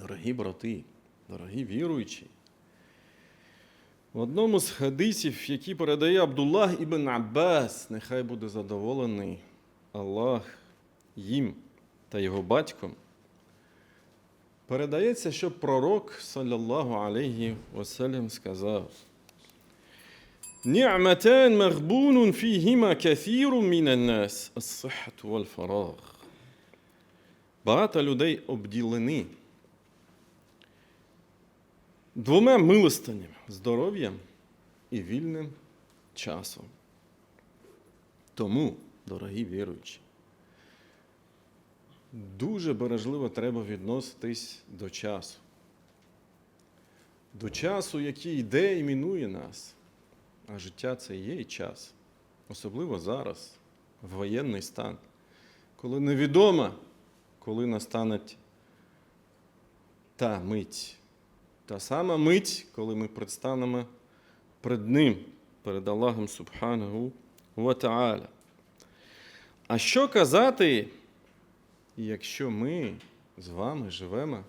Дорогі брати, дорогі віруючі, в одному з хадисів, які передає Абдуллах ібн Аббас, нехай буде задоволений Аллах їм та його батьком, передається, що пророк, саллаллаху алейхі васелям, сказав: Ні'матан махбунун фіхіма кафіру мінан нас, ас-сиххату вал фараг. Багато людей обділені двома милостинями здоров'ям і вільним часом. Тому, дорогі віруючі, дуже бережливо треба відноситись до часу. До часу, який йде і мінує нас. А життя це є і час. Особливо зараз, в воєнний стан, коли невідомо, коли настане та мить. Та сама мить, коли ми предстанемо перед Ним, перед Аллахом Субханаху ва Та'аля. А що казати, якщо ми з вами живемо,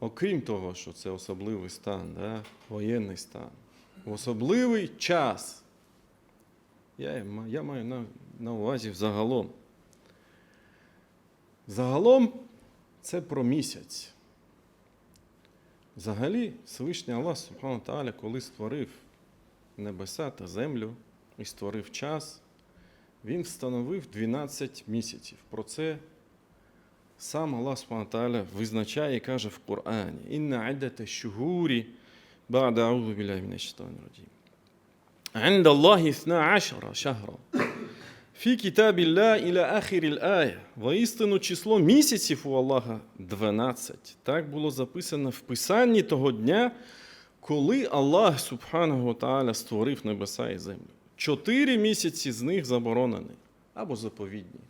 окрім того, що це особливий стан, да, воєнний стан, особливий час. Я, я маю на, на увазі взагалом. Загалом це про місяць. Взагалі, Всевишній Аллах Субхану Тааля, коли створив небеса та землю і створив час, він встановив 12 місяців. Про це сам Аллах Субхану Тааля визначає і каже в Корані: Інна адата шугурі бада аузу біля мінештан радім. Аллахі 12 шахра. Фі кітабілля іля ахіріль ая. Воістину число місяців у Аллаха 12. Так було записано в писанні того дня, коли Аллах Субханого Тааля створив небеса і землю. Чотири місяці з них заборонені або заповідні.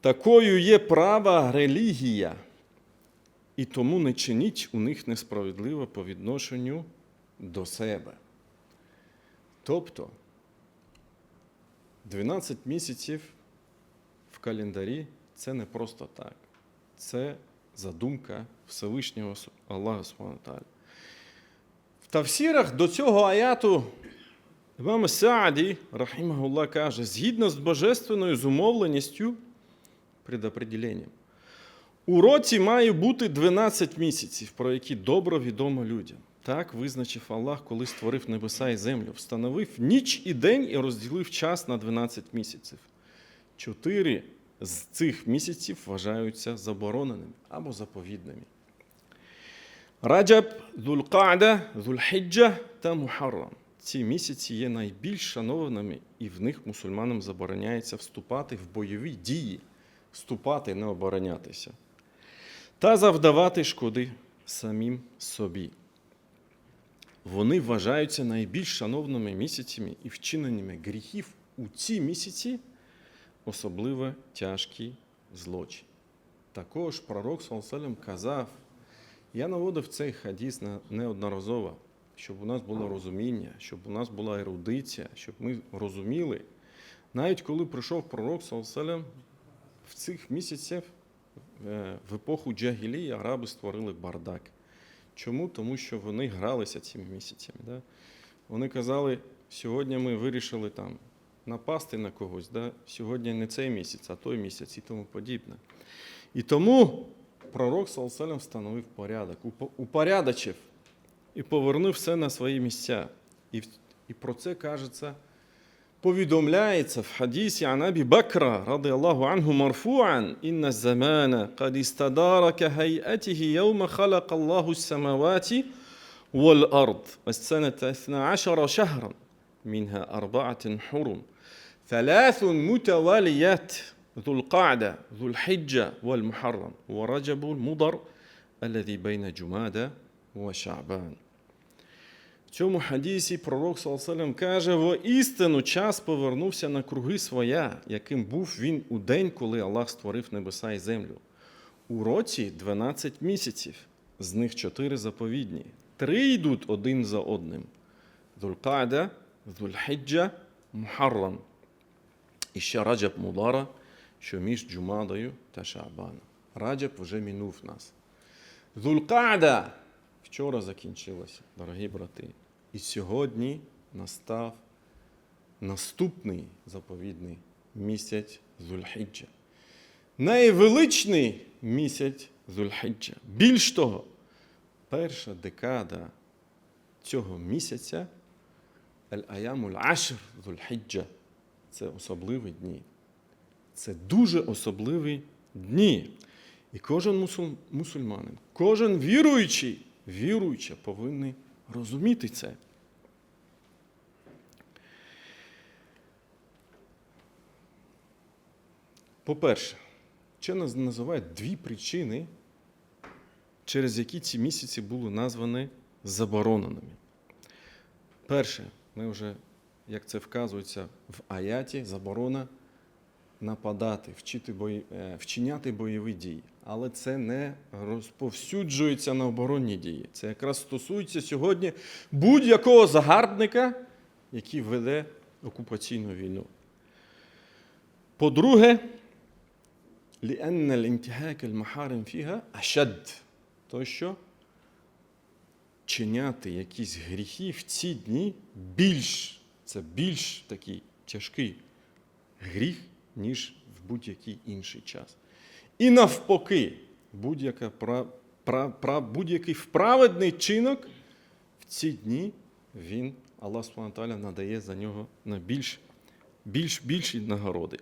Такою є права релігія, і тому не чиніть у них несправедливо по відношенню до себе. Тобто, 12 місяців в календарі це не просто так. Це задумка Всевишнього Аллаха Субхану В тавсірах до цього аяту Імам Сааді, рахімахулlah, каже, згідно з божественною зумовленістю, предопределенням, у році має бути 12 місяців, про які добре відомо людям. Так визначив Аллах, коли створив небеса і землю, встановив ніч і день і розділив час на 12 місяців. Чотири з цих місяців вважаються забороненими або заповідними. Раджаб, Зулькада, Зульхіджа та Мухаррам. Ці місяці є найбільш шанованими, і в них мусульманам забороняється вступати в бойові дії, вступати, не оборонятися, та завдавати шкоди самим собі. Вони вважаються найбільш шановними місяцями і вчиненнями гріхів у ці місяці, особливо тяжкі злочин. Також пророк Салсалем казав, я наводив цей хадіс неодноразово, щоб у нас було розуміння, щоб у нас була ерудиція, щоб ми розуміли. Навіть коли прийшов пророк Салсалем, в цих місяцях в епоху Джагілії араби створили бардак. Чому? Тому що вони гралися цими місяцями. Да? Вони казали, сьогодні ми вирішили там напасти на когось, да? сьогодні не цей місяць, а той місяць і тому подібне. І тому пророк Салселем встановив порядок, упорядочив і повернув все на свої місця. І, і про це кажеться. повідомляється в хадісі عن أبي بكر رضي الله عنه مرفوعا إن الزمان قد استدار كهيئته يوم خلق الله السماوات والأرض والسنة اثنا عشر شهرا منها أربعة حرم ثلاث متواليات ذو القعدة ذو الحجة والمحرم ورجب المضر الذي بين جمادى وشعبان Цьому хадісі пророк Салсалям каже: воістину час повернувся на круги своя, яким був він у день, коли Аллах створив небеса і землю. У році 12 місяців, з них 4 заповідні. Три йдуть один за одним: Зулькада, Зульхіджа, Мухаррам. І ще Раджаб Мудара, що між Джумадою та Шаабаном. Раджаб вже минув нас. Зулкада вчора закінчилося, дорогі брати. І сьогодні настав наступний заповідний місяць Зульхіджа. Найвеличний місяць Зульхіджа. Більш того, перша декада цього місяця Аль-Аямуль Ашр Зульхіджа. Це особливі дні. Це дуже особливі дні. І кожен мусульманин, кожен віруючий, віруюча повинні розуміти це. По-перше, нас називають дві причини, через які ці місяці були названі забороненими. Перше, ми вже, як це вказується в аяті, заборона нападати, вчити бої, е, вчиняти бойові дії. Але це не розповсюджується на оборонні дії. Це якраз стосується сьогодні будь-якого загарбника, який веде окупаційну війну. По-друге, لأن الانتهاك المحارم فيها أشد. То що чиняти якісь гріхи в ці дні більш, це більш такий тяжкий гріх, ніж в будь-який інший час. І навпаки, будь-який вправедний чинок в ці дні він, Аллах Субхану надає за нього на більш, більш, більші нагороди.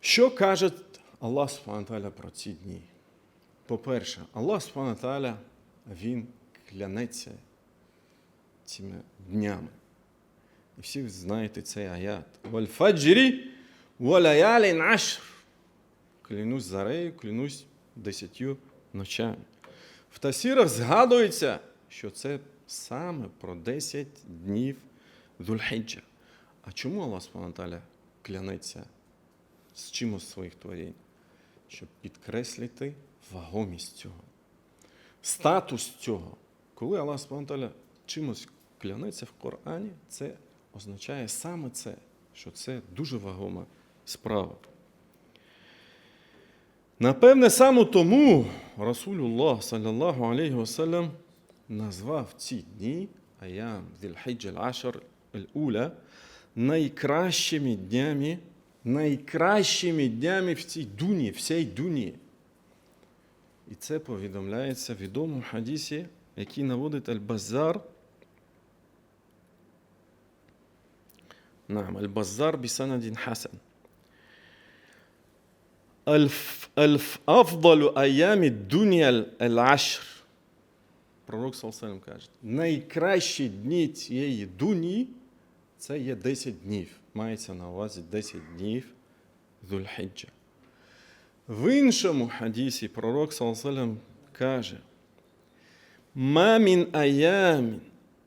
Що каже Аллах Субхану про ці дні? По-перше, Аллах Субхану Він клянеться цими днями. І всі знаєте цей аят. Вальфаджрі валаялін ашр. Клянусь зарею, клянусь десятью ночами. В Тасірах згадується, що це саме про 10 днів Дульхіджа. А чому Аллах Субхану клянеться з чимось своїх творінь? Щоб підкреслити вагомість цього, статус цього. Коли Аллах Субхану чимось клянеться в Корані, це означає саме це, що це дуже вагома справа. Напевне, саме тому Расулюллах, саллаллаху алейхи вассалям, назвав ці дні Аям аль-Ашар аль-Уля найкращими днями, найкращими днями в цій дуні, в цій дуні. І це повідомляється в відомому хадісі, який наводить Аль-Базар. نعم البزار بسند حسن الف الف أفضل أيام الدنيا العشر Пророк Салсалем каже, найкращі дні цієї дуні це є 10 днів. Мається на увазі 10 днів Зульхіджа. В іншому хадісі пророк Салсалем каже, ما من أيام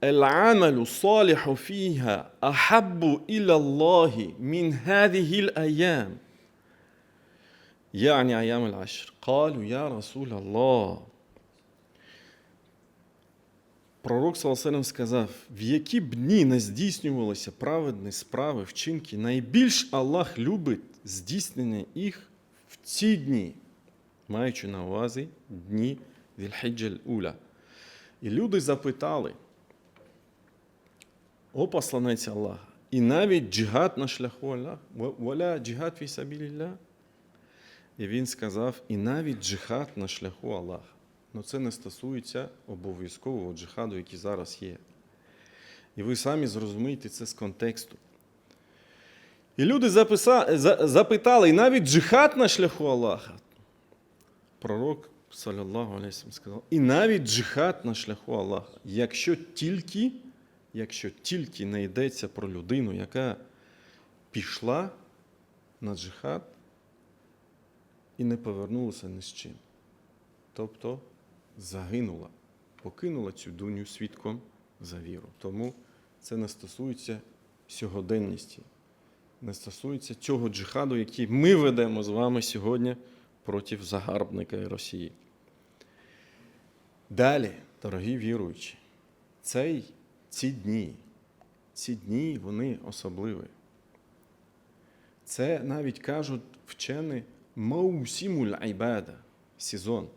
العمل الصالح فيها أحب إلى الله من هذه الأيام يعني أيام العشر قالوا يا رسول الله Пророк Саласалем сказав, в які б дні не здійснювалися праведні справи, вчинки, найбільш Аллах любить здійснення їх в ці дні, маючи на увазі дні Вільхіджель Уля. І люди запитали, о посланець Аллаха, і навіть джихад на шляху Аллаха, валя джихад фі. І він сказав, і навіть джихад на шляху Аллаха. Ну це не стосується обов'язкового джихаду, який зараз є. І ви самі зрозумієте це з контексту. І люди записа, за, запитали, і навіть джихад на шляху Аллаха. Пророк, саллаллаху алейсам, сказав, і навіть джихад на шляху Аллаха, якщо тільки, якщо тільки не йдеться про людину, яка пішла на джихад і не повернулася ні з чим. Тобто загинула, покинула цю дуню свідком за віру. Тому це не стосується сьогоденності, не стосується цього джихаду, який ми ведемо з вами сьогодні проти загарбника і Росії. Далі, дорогі віруючі, цей, ці дні, ці дні вони особливі. Це навіть кажуть вчені маусімуль айбада сезон.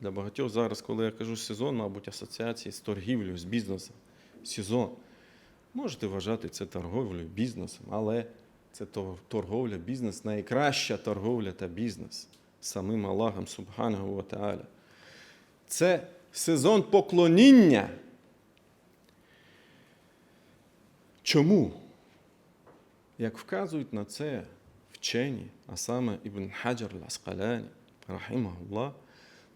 Для багатьох зараз, коли я кажу сезон, мабуть, асоціації з торгівлею, з бізнесом. Сезон. Можете вважати це торговлею, бізнесом, але це торговля, бізнес, найкраща торговля та бізнес самим Аллахом Субханаху ва Тааля. Це сезон поклоніння. Чому? Як вказують на це вчені, а саме Ібн Хаджар al-Асқаляні,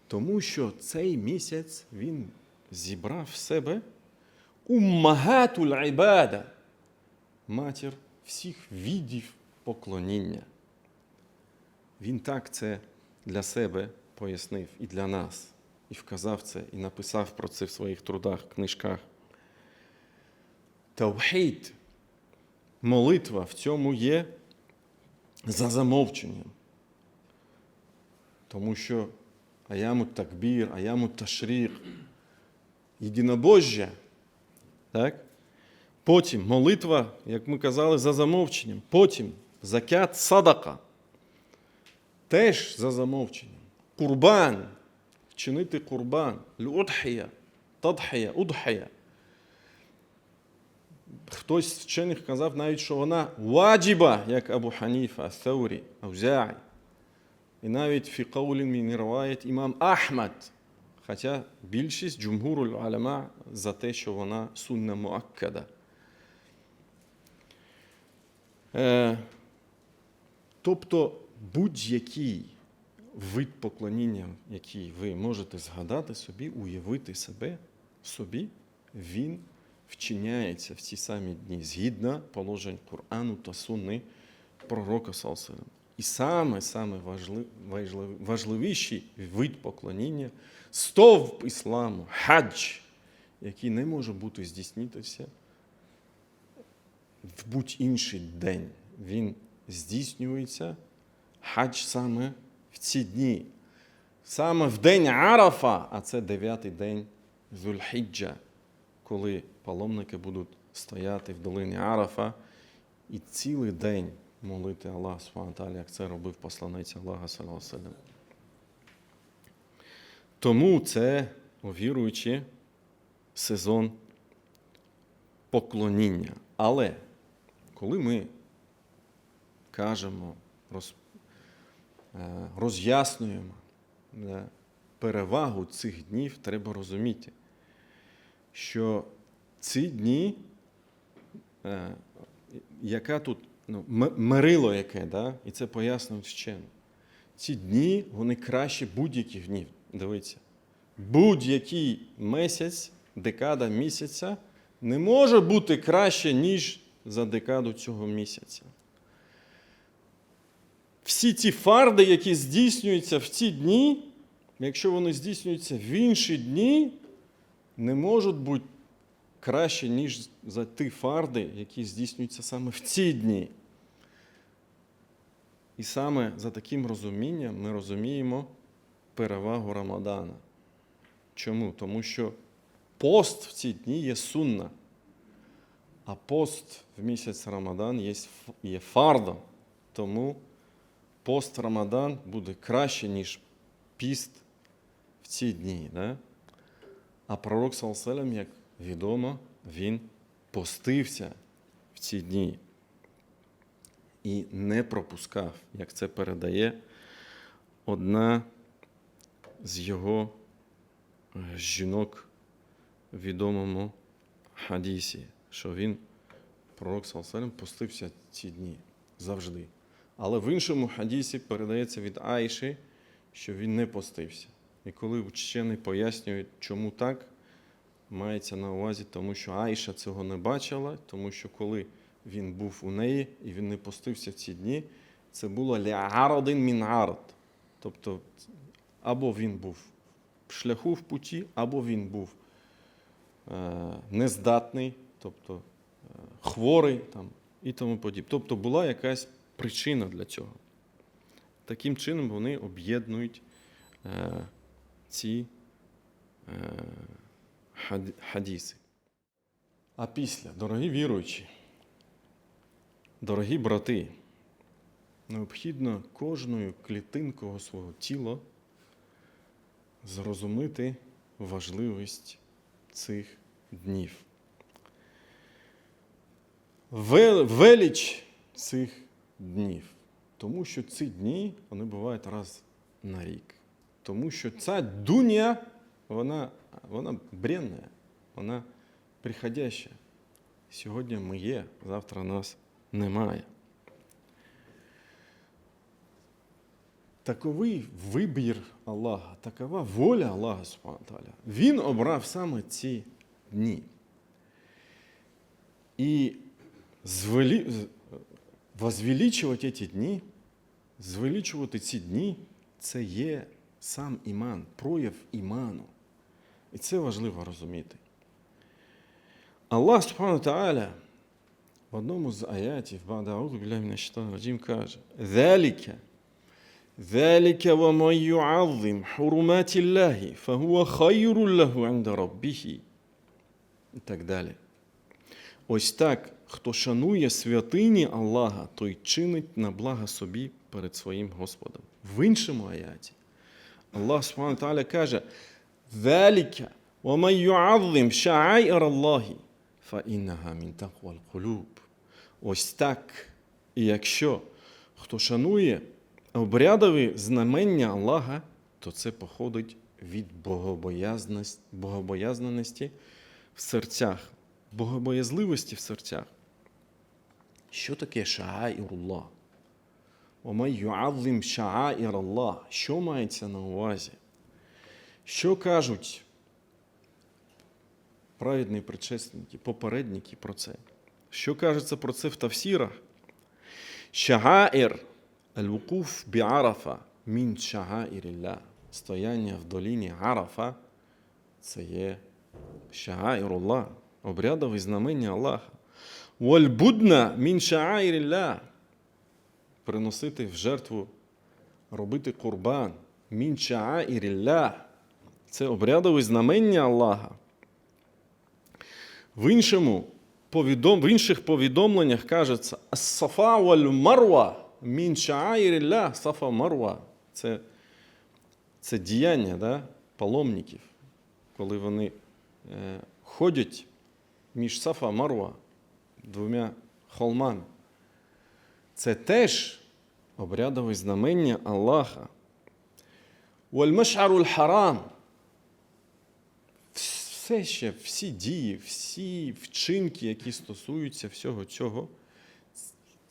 тому що цей місяць він зібрав в себе уммагатуль ібада, матір всіх видів поклоніння. Він так це для себе пояснив і для нас, і вказав це, і написав про це в своїх трудах, книжках. Тавхід, молитва в цьому є за замовченням. Тому що аяму такбір, аяму ташріқ, єдинобожжя, так? Потім молитва, як ми казали, за замовченням. Потім закят садака. Теж за замовченням. Курбан. Вчинити курбан. Удхія. Тадхія, удхія. Хтось з вчених казав навіть, що вона ваджіба, як Абу Ханіфа, Таурі, Аузяй. І навіть фі қаулін мін імам Ахмад. Хоча більшість джумгуру алама за те, що вона сунна муаккада. Е, тобто будь-який вид поклоніння, який ви можете згадати собі, уявити себе собі, він вчиняється в ці самі дні згідно положень Корану та Сунни пророка Салсалем. І саме саме важли- важливий- важливіший вид поклоніння стовп ісламу, хадж, який не може бути здійснитися в будь-інший день. Він здійснюється хадж саме в ці дні. Саме в день Арафа, а це дев'ятий день Зульхіджа, коли паломники будуть стояти в долині Арафа і цілий день молити Аллаха Субхану як це робив посланець Аллаха саллям. Тому це, віруючи, сезон поклоніння. Але коли ми кажемо, роз, е, роз'яснюємо е, перевагу цих днів, треба розуміти, що ці дні, е, яка тут ну, мерило яке, да? і це пояснюють вчені. Ці дні вони краще будь-яких днів. Дивіться, будь-який місяць, декада місяця не може бути краще, ніж за декаду цього місяця. Всі ті фарди, які здійснюються в ці дні, якщо вони здійснюються в інші дні, не можуть бути краще, ніж за ті фарди, які здійснюються саме в ці дні. І саме за таким розумінням ми розуміємо перевагу Рамадана. Чому? Тому що пост в ці дні є сунна, а пост в місяць Рамадан є, є фардом. Тому пост Рамадан буде краще, ніж піст в ці дні. Да? А пророк Салселем, як відомо, він постився в ці дні і не пропускав, як це передає одна з його е, жінок відомому хадісі, що він, пророк Салселем, постився ці дні завжди. Але в іншому хадісі передається від Айші, що він не постився. І коли вчені пояснюють, чому так, мається на увазі, тому що Айша цього не бачила, тому що коли він був у неї і він не постився в ці дні, це було ліародин мінарод. Тобто або він був в шляху в путі, або він був е, нездатний, тобто е, хворий там, і тому подібне. Тобто була якась причина для цього. Таким чином вони об'єднують е, ці хадіси. А після, дорогі віруючі, дорогі брати, необхідно кожною клітинкою свого тіла зрозуміти важливість цих днів. Ве- Велич цих днів. Тому що ці дні вони бувають раз на рік. Тому що ця дуня, вона, вона бренна, вона приходяща. Сьогодні ми є, завтра нас немає. Таковий вибір Аллаха, такова воля Аллаха Субхану. Він обрав саме ці дні. І звелі... возвеличувати ці дні, звеличувати ці дні, це є сам іман, прояв іману. І це важливо розуміти. Аллах Субхану Тааля в одному з аятів раджім, каже: Заліка, Заліка ва маю азим хуруматі Аллахі, фагуа хайру лаху анда раббіхі. І так далі. Ось так, хто шанує святині Аллаха, той чинить на благо собі перед своїм Господом. В іншому аяті Аллах Субхану Тааля каже, ذلك ومن يعظم شعائر الله فإنها من تقوى القلوب. Ось так. І якщо хто шанує обрядові знамення Аллаха, то це походить від богобоязності, богобоязнаності в серцях, богобоязливості в серцях. Що таке шааїруллах? Омай юазим шааїр Аллах. Що мається на увазі? Що кажуть праведні предшественники, попередники про це? Що кажеться про це в тавсірах? Шагаїр Аль-Вукуф біарафа мін шагаїрілля. Стояння в доліні Арафа це є шагаїруллах, обрядові знамення Аллаха. Вальбудна мін шагаїрілля. Приносити в жертву, робити курбан. Мін шагаїрілля. Це обрядові знамення Аллаха. В іншому повідом, в інших повідомленнях кажеться Ас-Сафа валь Марва мін шааїрілля Сафа Марва. Це, це діяння да, паломників, коли вони е, ходять між Сафа Марва двома холмами. Це теж обрядове знамення Аллаха. Валь-Маш'аруль Харам все ще всі дії, всі вчинки, які стосуються всього цього,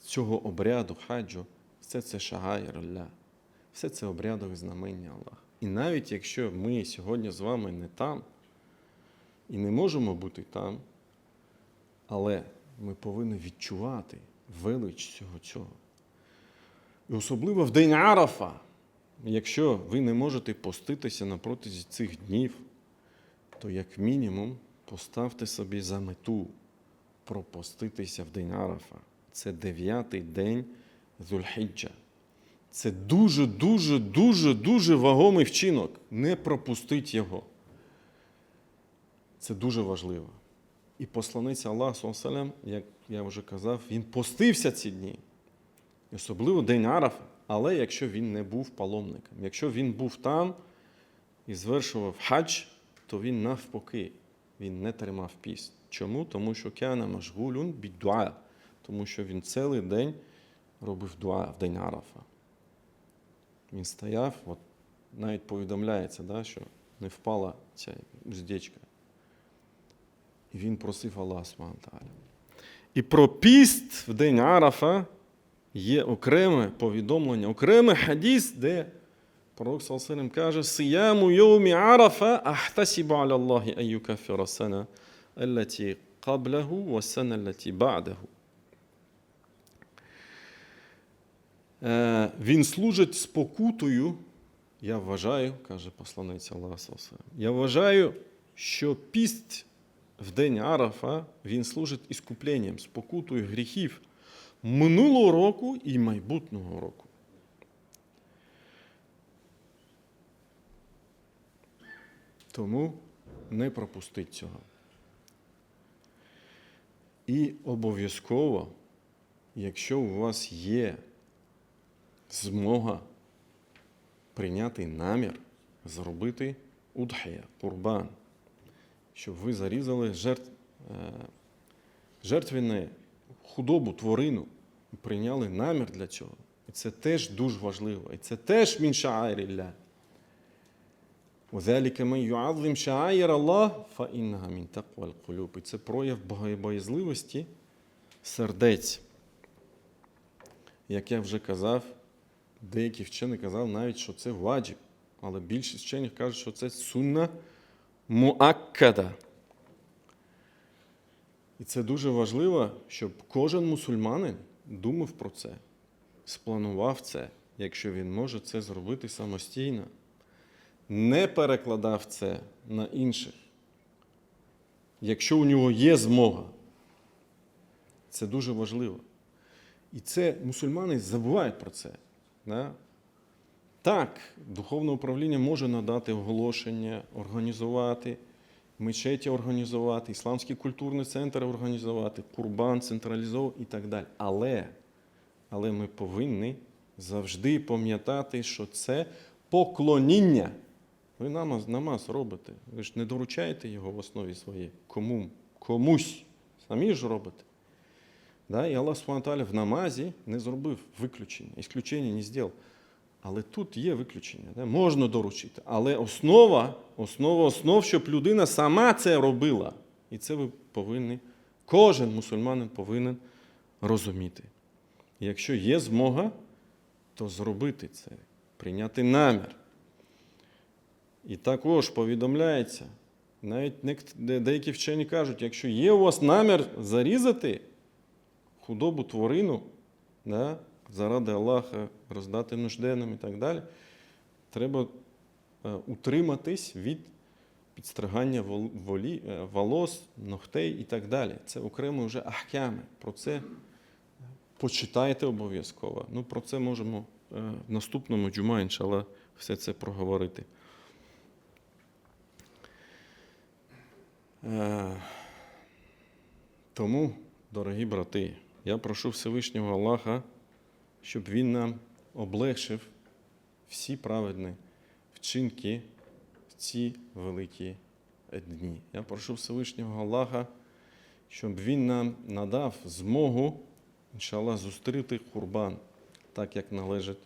цього обряду хаджу, все це шагаїр Аллах. Все це обрядове знамення Аллаха. І навіть якщо ми сьогодні з вами не там і не можемо бути там, але ми повинні відчувати велич цього цього. І особливо в день Арафа, якщо ви не можете поститися на протязі цих днів, то як мінімум поставте собі за мету пропоститися в день Арафа. Це дев'ятий день Зульхіджа. Це дуже, дуже, дуже, вагомий вчинок. Не пропустіть його. Це дуже важливо. І посланець Аллах, салям, як я вже казав, він постився ці дні. Особливо день Арафа. Але якщо він не був паломником, якщо він був там і звершував хадж, то він навпаки, він не тримав піст. Чому? Тому що кяна машгулюн бід дуа. Тому що він цілий день робив дуа в день Арафа. Він стояв, от навіть повідомляється, да, що не впала ця уздечка. І він просив Аллаха Субхану І про піст в день Арафа є окреме повідомлення, окремий хадіс, де Пророк Салсалем каже: Сияму йоумі Арафа ахтасібу аля Аллахі ан сана аллаті сана аллаті бa'даху. Е, Він служить спокутою, я вважаю, каже посланець Аллаха я вважаю, що піст в день Арафа він служить іскупленням, спокутою гріхів минулого року і майбутнього року. Тому не пропустіть цього. І обов'язково, якщо у вас є змога прийняти намір, зробити удхія, курбан, щоб ви зарізали жертв, е, жертвенне худобу, тварину прийняли намір для цього. І це теж дуже важливо. І це теж мін шаайрілля. وذلك من يعظم شعائر الله فإنها من تقوى القلوب. І це прояв богобоязливості сердець. Як я вже казав, деякі вчені казали навіть, що це ваджіб, але більшість вчених кажуть, що це сунна муаккада. І це дуже важливо, щоб кожен мусульманин думав про це, спланував це, якщо він може це зробити самостійно, не перекладав це на інших. Якщо у нього є змога, це дуже важливо. І це мусульмани забувають про це. Да? Так, духовне управління може надати оголошення, організувати, мечеті організувати, ісламський культурний центр організувати, курбан централізовувати і так далі. Але, але ми повинні завжди пам'ятати, що це поклоніння. Ви намаз, намаз робите. Ви ж не доручаєте його в основі своєї кому, комусь. Самі ж робите. Да? І Аллах Субтитры в намазі не зробив виключення, ісключення не зробив. Але тут є виключення, да? можна доручити. Але основа, основа основ, щоб людина сама це робила. І це ви повинні, кожен мусульманин повинен розуміти. І якщо є змога, то зробити це, прийняти намір. І також повідомляється, навіть деякі вчені кажуть, якщо є у вас намір зарізати худобу тварину, да, заради Аллаха роздати нужденним і так далі, треба е, утриматись від підстригання волі, е, волос, ногтей і так далі. Це окремо вже ахкями. Про це почитайте обов'язково. Ну, про це можемо е, в наступному джума, іншалла, все це проговорити. Тому, дорогі брати, я прошу Всевишнього Аллаха, щоб Він нам облегшив всі праведні вчинки в ці великі дні. Я прошу Всевишнього Аллаха, щоб Він нам надав змогу, іншаллах, зустріти курбан, так як належить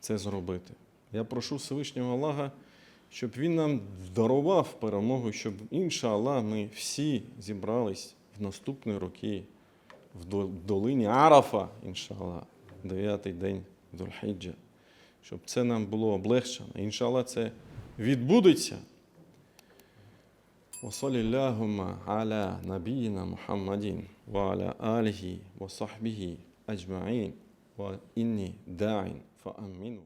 це зробити. Я прошу Всевишнього Аллаха, щоб Він нам дарував перемогу, щоб, іншаллах, ми всі зібрались в наступні роки в до- долині Арафа, іншаллах, дев'ятий день Дульхіджа, щоб це нам було облегчено. Іншаллах, це відбудеться. وصلى اللهم على نبينا محمد وعلى آله وصحبه أجمعين وإني داع فأمنوا